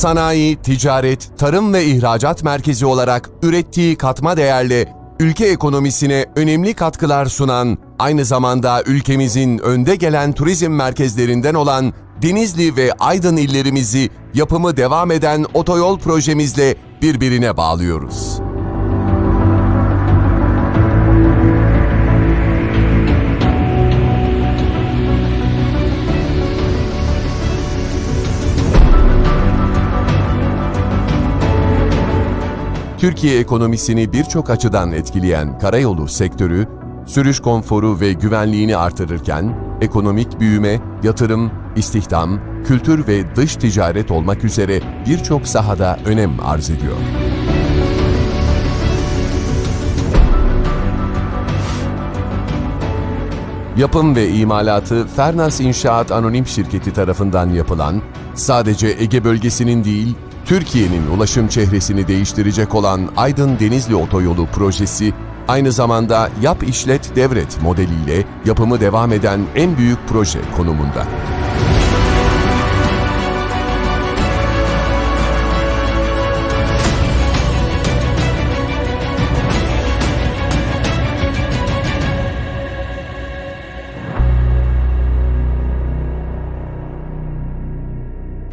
sanayi, ticaret, tarım ve ihracat merkezi olarak ürettiği katma değerle ülke ekonomisine önemli katkılar sunan, aynı zamanda ülkemizin önde gelen turizm merkezlerinden olan Denizli ve Aydın illerimizi yapımı devam eden otoyol projemizle birbirine bağlıyoruz. Türkiye ekonomisini birçok açıdan etkileyen karayolu sektörü, sürüş konforu ve güvenliğini artırırken, ekonomik büyüme, yatırım, istihdam, kültür ve dış ticaret olmak üzere birçok sahada önem arz ediyor. Yapım ve imalatı Fernas İnşaat Anonim Şirketi tarafından yapılan, sadece Ege bölgesinin değil, Türkiye'nin ulaşım çehresini değiştirecek olan Aydın Denizli Otoyolu projesi, aynı zamanda yap işlet devret modeliyle yapımı devam eden en büyük proje konumunda.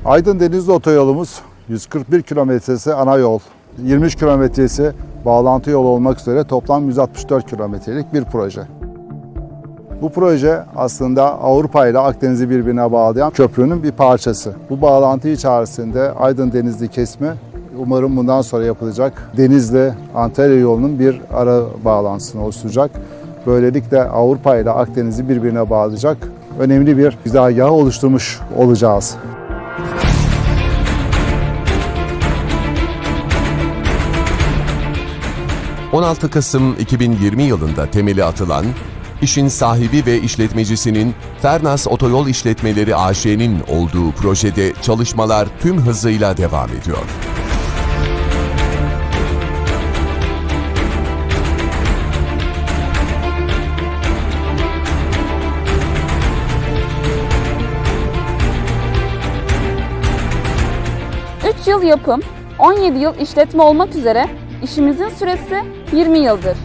Aydın Denizli Otoyolumuz 141 kilometresi ana yol, 23 kilometresi bağlantı yolu olmak üzere toplam 164 kilometrelik bir proje. Bu proje aslında Avrupa ile Akdeniz'i birbirine bağlayan köprünün bir parçası. Bu bağlantı içerisinde Aydın Denizli kesme umarım bundan sonra yapılacak Denizli Antalya yolunun bir ara bağlantısını oluşturacak. Böylelikle Avrupa ile Akdeniz'i birbirine bağlayacak önemli bir güzergahı oluşturmuş olacağız. – 16 Kasım 2020 yılında temeli atılan, işin sahibi ve işletmecisinin Fernas Otoyol İşletmeleri AŞ'nin olduğu projede çalışmalar tüm hızıyla devam ediyor. Yıl yapım, 17 yıl işletme olmak üzere işimizin süresi 20 yıldır.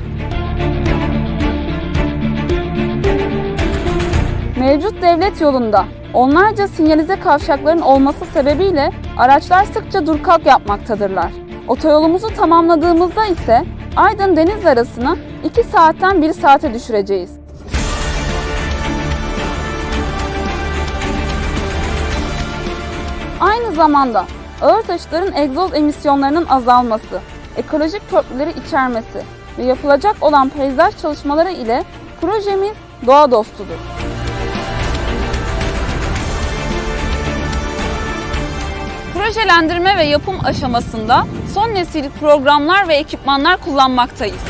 Mevcut devlet yolunda onlarca sinyalize kavşakların olması sebebiyle araçlar sıkça dur kalk yapmaktadırlar. Otoyolumuzu tamamladığımızda ise Aydın Deniz arasını 2 saatten 1 saate düşüreceğiz. Aynı zamanda ağır taşıtların egzoz emisyonlarının azalması, ekolojik köprüleri içermesi ve yapılacak olan peyzaj çalışmaları ile projemiz doğa dostudur. Projelendirme ve yapım aşamasında son nesil programlar ve ekipmanlar kullanmaktayız.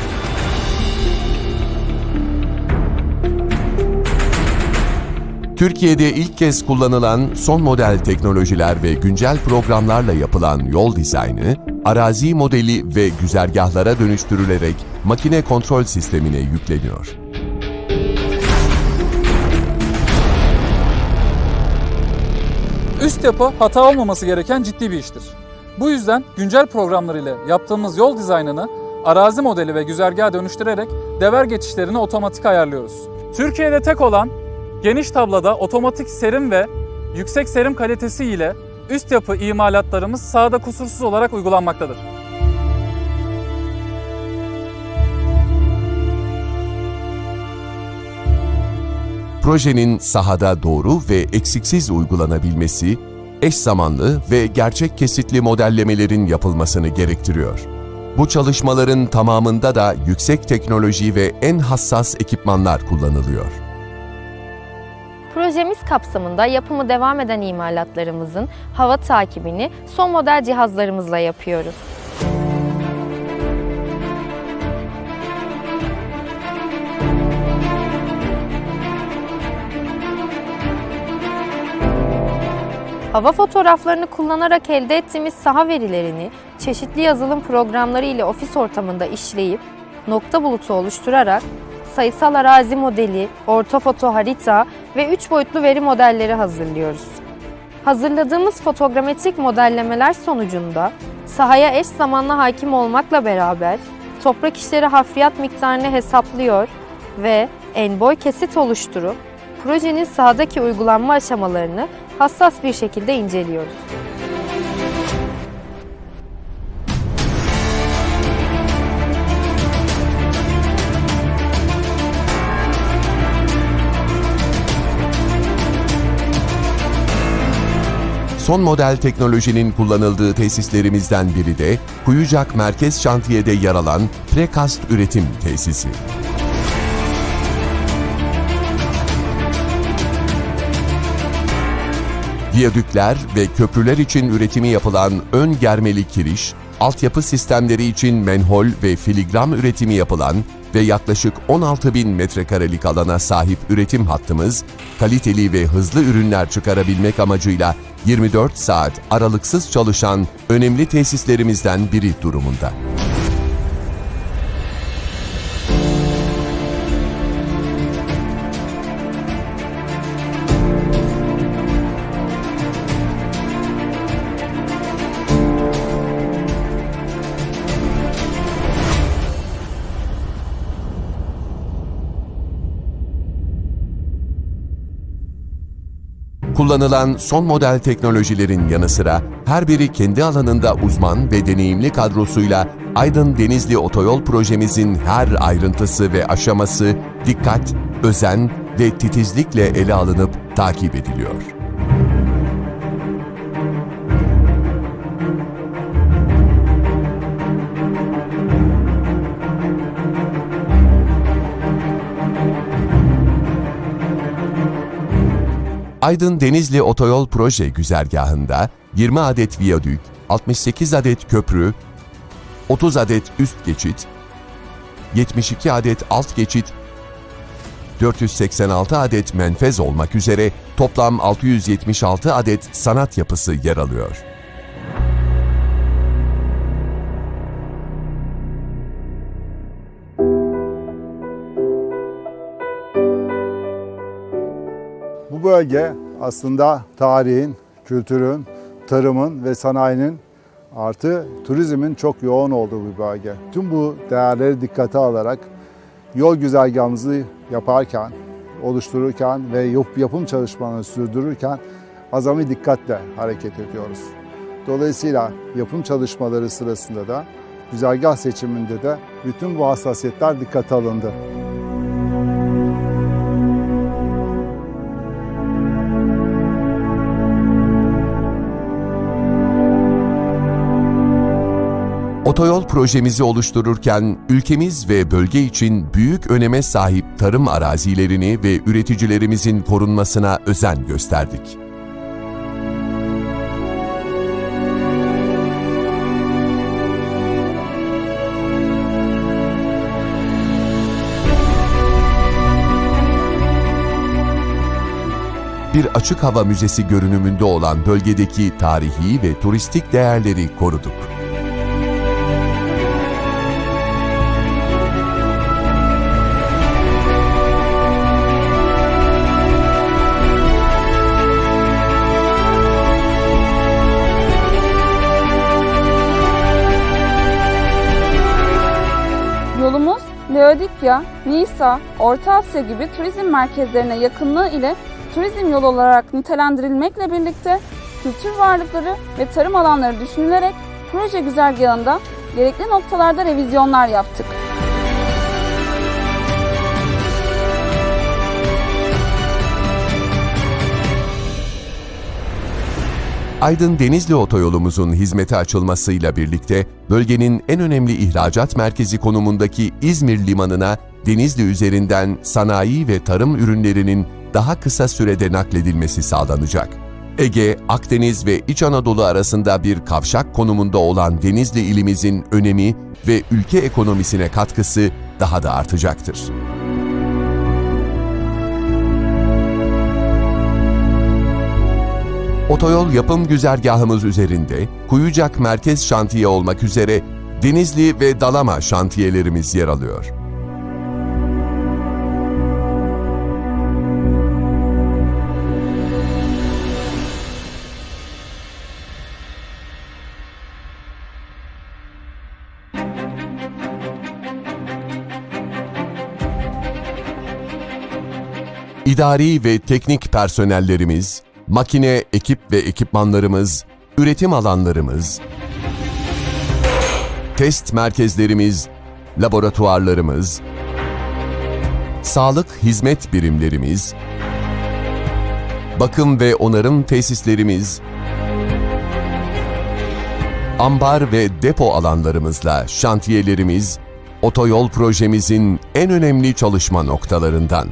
Türkiye'de ilk kez kullanılan son model teknolojiler ve güncel programlarla yapılan yol dizaynı, arazi modeli ve güzergahlara dönüştürülerek makine kontrol sistemine yükleniyor. Üst yapı hata olmaması gereken ciddi bir iştir. Bu yüzden güncel programlar ile yaptığımız yol dizaynını arazi modeli ve güzergaha dönüştürerek dever geçişlerini otomatik ayarlıyoruz. Türkiye'de tek olan geniş tablada otomatik serim ve yüksek serim kalitesi ile üst yapı imalatlarımız sahada kusursuz olarak uygulanmaktadır. Projenin sahada doğru ve eksiksiz uygulanabilmesi, eş zamanlı ve gerçek kesitli modellemelerin yapılmasını gerektiriyor. Bu çalışmaların tamamında da yüksek teknoloji ve en hassas ekipmanlar kullanılıyor. Projemiz kapsamında yapımı devam eden imalatlarımızın hava takibini son model cihazlarımızla yapıyoruz. Hava fotoğraflarını kullanarak elde ettiğimiz saha verilerini çeşitli yazılım programları ile ofis ortamında işleyip nokta bulutu oluşturarak sayısal arazi modeli, ortofoto harita ve 3 boyutlu veri modelleri hazırlıyoruz. Hazırladığımız fotogrametrik modellemeler sonucunda sahaya eş zamanlı hakim olmakla beraber toprak işleri hafriyat miktarını hesaplıyor ve en boy kesit oluşturup projenin sahadaki uygulanma aşamalarını hassas bir şekilde inceliyoruz. Son model teknolojinin kullanıldığı tesislerimizden biri de Kuyucak Merkez Şantiye'de yer alan Prekast Üretim Tesisi. Viyadükler ve köprüler için üretimi yapılan ön germeli kiriş, altyapı sistemleri için menhol ve filigram üretimi yapılan ve yaklaşık 16 bin metrekarelik alana sahip üretim hattımız, kaliteli ve hızlı ürünler çıkarabilmek amacıyla 24 saat aralıksız çalışan önemli tesislerimizden biri durumunda. Kullanılan son model teknolojilerin yanı sıra her biri kendi alanında uzman ve deneyimli kadrosuyla Aydın Denizli Otoyol projemizin her ayrıntısı ve aşaması dikkat, özen ve titizlikle ele alınıp takip ediliyor. Aydın Denizli Otoyol Proje güzergahında 20 adet viyadük, 68 adet köprü, 30 adet üst geçit, 72 adet alt geçit, 486 adet menfez olmak üzere toplam 676 adet sanat yapısı yer alıyor. Bölge aslında tarihin, kültürün, tarımın ve sanayinin artı turizmin çok yoğun olduğu bir bölge. Tüm bu değerleri dikkate alarak yol güzergahımızı yaparken, oluştururken ve yap- yapım çalışmalarını sürdürürken azami dikkatle hareket ediyoruz. Dolayısıyla yapım çalışmaları sırasında da güzergah seçiminde de bütün bu hassasiyetler dikkate alındı. Otoyol projemizi oluştururken ülkemiz ve bölge için büyük öneme sahip tarım arazilerini ve üreticilerimizin korunmasına özen gösterdik. Bir açık hava müzesi görünümünde olan bölgedeki tarihi ve turistik değerleri koruduk. Laodikya, Nisa, Orta Asya gibi turizm merkezlerine yakınlığı ile turizm yolu olarak nitelendirilmekle birlikte kültür varlıkları ve tarım alanları düşünülerek proje güzergahında gerekli noktalarda revizyonlar yaptık. Aydın Denizli Otoyolumuzun hizmete açılmasıyla birlikte bölgenin en önemli ihracat merkezi konumundaki İzmir Limanı'na Denizli üzerinden sanayi ve tarım ürünlerinin daha kısa sürede nakledilmesi sağlanacak. Ege, Akdeniz ve İç Anadolu arasında bir kavşak konumunda olan Denizli ilimizin önemi ve ülke ekonomisine katkısı daha da artacaktır. otoyol yapım güzergahımız üzerinde Kuyucak Merkez Şantiye olmak üzere Denizli ve Dalama şantiyelerimiz yer alıyor. İdari ve teknik personellerimiz makine, ekip ve ekipmanlarımız, üretim alanlarımız, test merkezlerimiz, laboratuvarlarımız, sağlık hizmet birimlerimiz, bakım ve onarım tesislerimiz, ambar ve depo alanlarımızla şantiyelerimiz, otoyol projemizin en önemli çalışma noktalarından.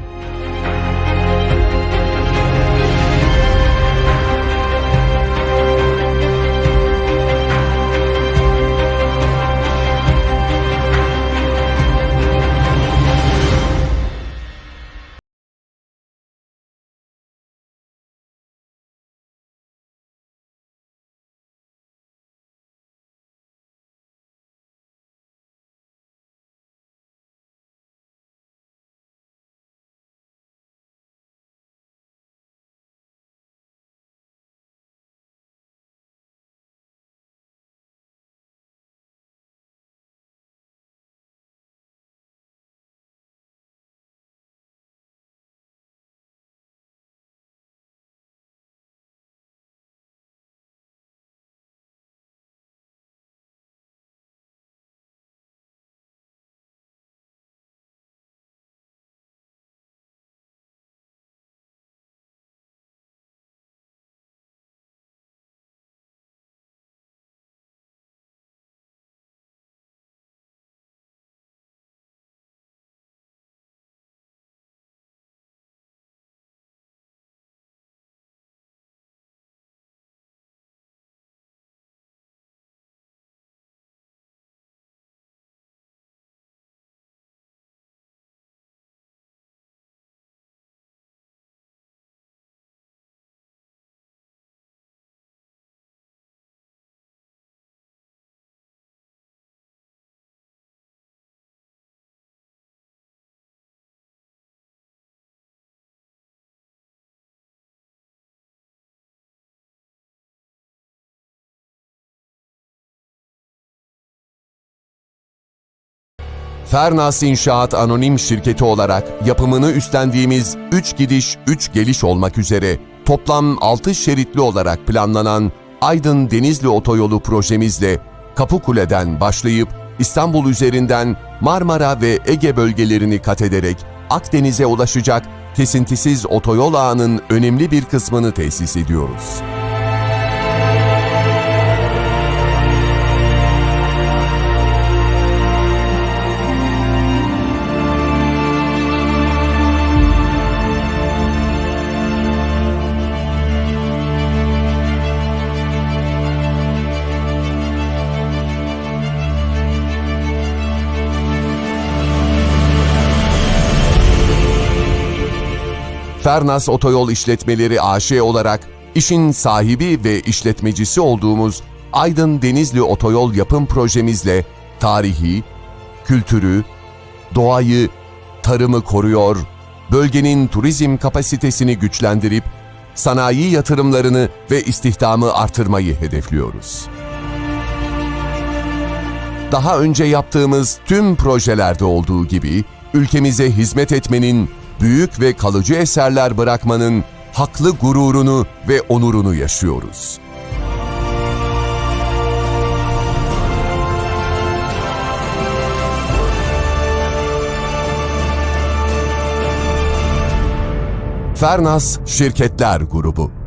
Fernas İnşaat Anonim Şirketi olarak yapımını üstlendiğimiz 3 gidiş 3 geliş olmak üzere toplam 6 şeritli olarak planlanan Aydın Denizli Otoyolu projemizle Kapıkule'den başlayıp İstanbul üzerinden Marmara ve Ege bölgelerini kat ederek Akdeniz'e ulaşacak kesintisiz otoyol ağının önemli bir kısmını tesis ediyoruz. Fernas Otoyol İşletmeleri AŞ olarak işin sahibi ve işletmecisi olduğumuz Aydın Denizli Otoyol yapım projemizle tarihi, kültürü, doğayı, tarımı koruyor, bölgenin turizm kapasitesini güçlendirip sanayi yatırımlarını ve istihdamı artırmayı hedefliyoruz. Daha önce yaptığımız tüm projelerde olduğu gibi ülkemize hizmet etmenin, büyük ve kalıcı eserler bırakmanın haklı gururunu ve onurunu yaşıyoruz. Fernas Şirketler Grubu